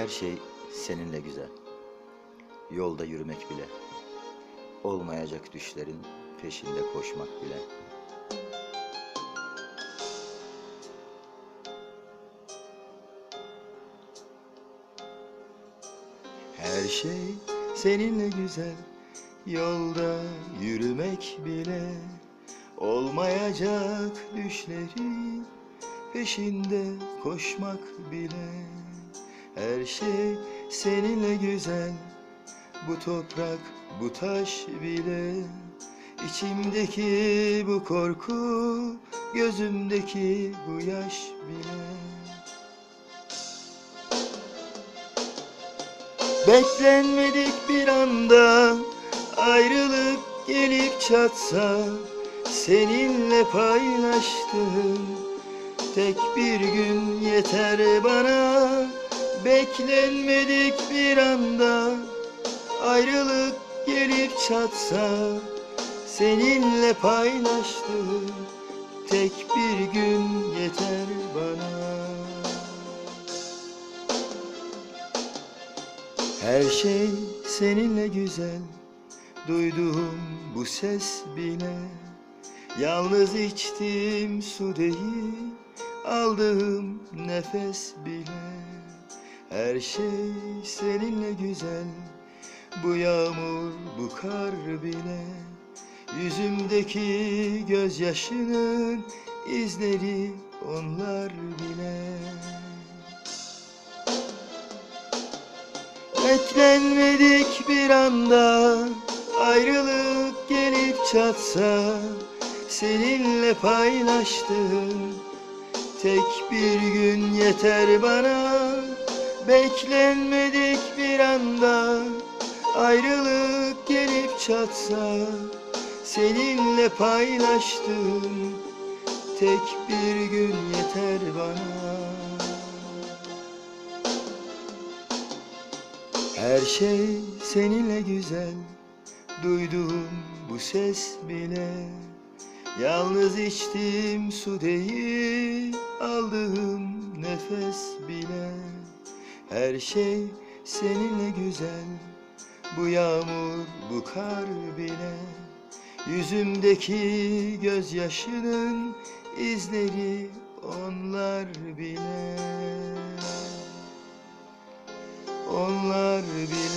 Her şey seninle güzel. Yolda yürümek bile. Olmayacak düşlerin peşinde koşmak bile. Her şey seninle güzel. Yolda yürümek bile. Olmayacak düşlerin peşinde koşmak bile. Her şey seninle güzel. Bu toprak, bu taş bile. İçimdeki bu korku, gözümdeki bu yaş bile. Beklenmedik bir anda ayrılık gelip çatsa Seninle paylaştığım tek bir gün yeter bana Beklenmedik bir anda ayrılık gelip çatsa Seninle paylaştığım tek bir gün yeter bana. Her şey seninle güzel Duyduğum bu ses bile Yalnız içtiğim su değil Aldığım nefes bile Her şey seninle güzel. Bu yağmur, bu kar bile Yüzümdeki gözyaşının izleri onlar bile. Beklenmedik bir anda ayrılık gelip çatsa Seninle paylaştığım tek bir gün yeter bana Beklenmedik bir anda ayrılık gelip çatsa Seninle paylaştığım tek bir gün yeter bana. Her şey seninle güzel Duyduğum bu ses bile Yalnız içtiğim su değil Aldığım nefes bile Her şey seninle güzel. Bu yağmur, bu kar bile Yüzümdeki gözyaşının izleri onlar bile. Onlar bile